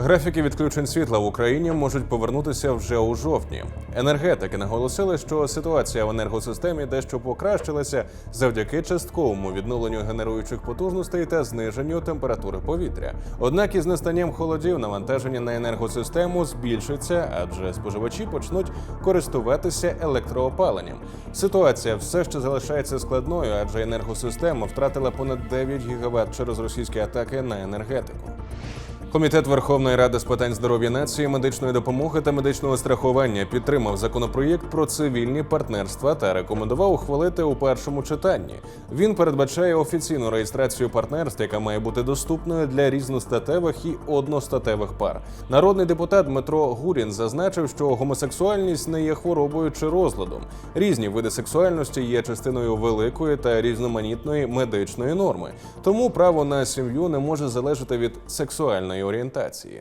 Графіки відключень світла в Україні можуть повернутися вже у жовтні. Енергетики наголосили, що ситуація в енергосистемі дещо покращилася завдяки частковому відновленню генеруючих потужностей та зниженню температури повітря. Однак із настанням холодів навантаження на енергосистему збільшиться, адже споживачі почнуть користуватися електроопаленням. Ситуація все ще залишається складною, адже енергосистема втратила понад 9 гігаватт через російські атаки на енергетику. Комітет Верховної Ради з питань здоров'я нації, медичної допомоги та медичного страхування підтримав законопроєкт про цивільні партнерства та рекомендував ухвалити у першому читанні. Він передбачає офіційну реєстрацію партнерств, яка має бути доступною для різностатевих і одностатевих пар. Народний депутат Дмитро Гурін зазначив, що гомосексуальність не є хворобою чи розладом. Різні види сексуальності є частиною великої та різноманітної медичної норми. Тому право на сім'ю не може залежати від сексуальної орієнтації.